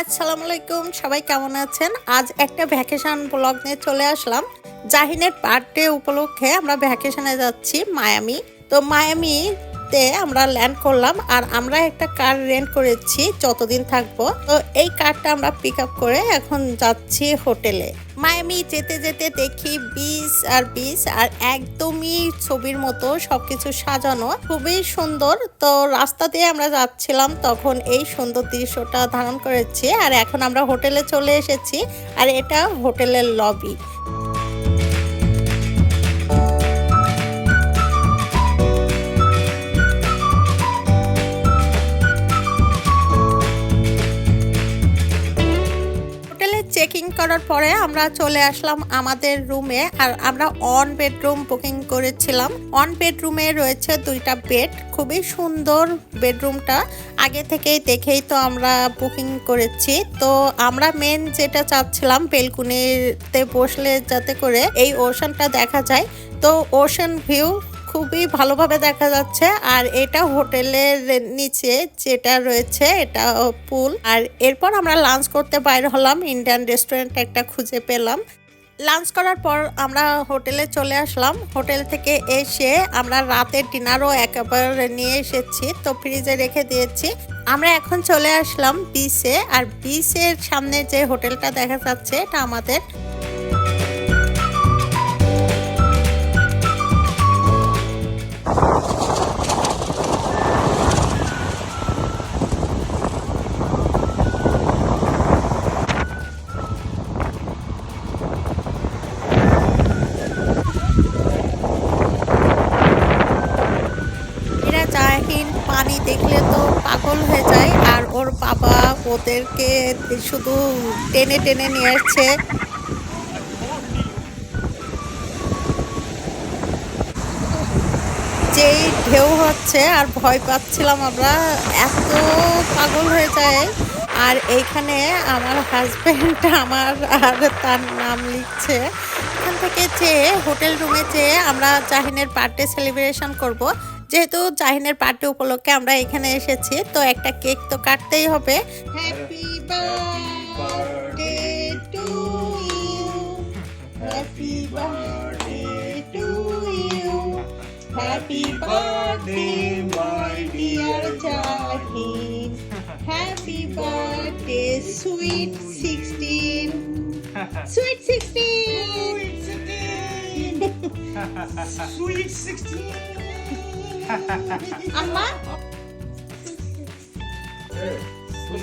আসসালামু আলাইকুম, সবাই কেমন আছেন? আজ একটা ভ্যাকেশন ব্লগ নিয়ে চলে আসলাম। জাহিনের বার্থডে উপলক্ষে আমরা ভ্যাকেশনে যাচ্ছি, মায়ামি। তো মায়ামিতে আমরা ল্যান্ড করলাম আর আমরা একটা কার রেন্ট করেছি, যতদিন থাকব। তো এই কারটা আমরা পিক আপ করে এখন যাচ্ছি হোটেলে। মায়ামি যেতে যেতে দেখি বিচ আর বিচ আর একদমই ছবির মতো সবকিছু সাজানো। খুবই সুন্দর। তো রাস্তা দিয়ে আমরা যাচ্ছিলাম, তখন এই সুন্দর দৃশ্যটা ধারণ করেছি। আর এখন আমরা হোটেলে চলে এসেছি। আর এটা হোটেলের লবি চেকিং করার পরে আমরা চলে আসলাম আমাদের রুমে আর আমরা অন বেডরুম বুকিং করেছিলাম। অন বেডরুমে রয়েছে দুইটা বেড খুবই সুন্দর বেডরুমটা আগে থেকেই দেখেই তো আমরা বুকিং করেছি। তো আমরা মেন যেটা চাচ্ছিলাম বেলকুনিতে বসলে যাতে করে এই ওশানটা দেখা যায়। তো ওশান ভিউ খুবই ভালোভাবে দেখা যাচ্ছে। আর এটা হোটেলের নিচে যেটা রয়েছে, এটা পুল। আর এরপর আমরা লাঞ্চ করতে বাইর হলাম, ইন্ডিয়ান রেস্টুরেন্ট একটা খুঁজে পেলাম। লাঞ্চ করার পর আমরা হোটেলে চলে আসলাম। হোটেল থেকে এসে আমরা রাতের ডিনারও একেবারে নিয়ে এসেছি, তো ফ্রিজে রেখে দিয়েছি। আমরা এখন চলে আসলাম বিচে। আর বিচের সামনে যে হোটেলটা দেখা যাচ্ছে, এটা আমাদের দেখলে তো পাগল হয়ে যায়। আর ওর বাবা ওদেরকে শুধু টেনে টেনে নিয়ে আসছে। যেই ঢেউ হচ্ছে, আর ভয় পাচ্ছিলাম আমরা, এত পাগল হয়ে যায়। আর এইখানে আমার হাজবেন্ড আমার আর তার নাম লিখছে। এখান থেকে যে হোটেল রুমে যেয়ে আমরা জাহিনের বার্থডে সেলিব্রেশন করব যেহেতু জাহিনের পার্টি উপলক্ষে আমরা এখানে এসেছি তো একটা কেক তো কাটতেই হবে। Happy birthday to you happy birthday to you happy birthday my dear Jahin happy birthday sweet sixteen sweet sixteen Sweet 16. What's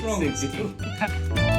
wrong with you?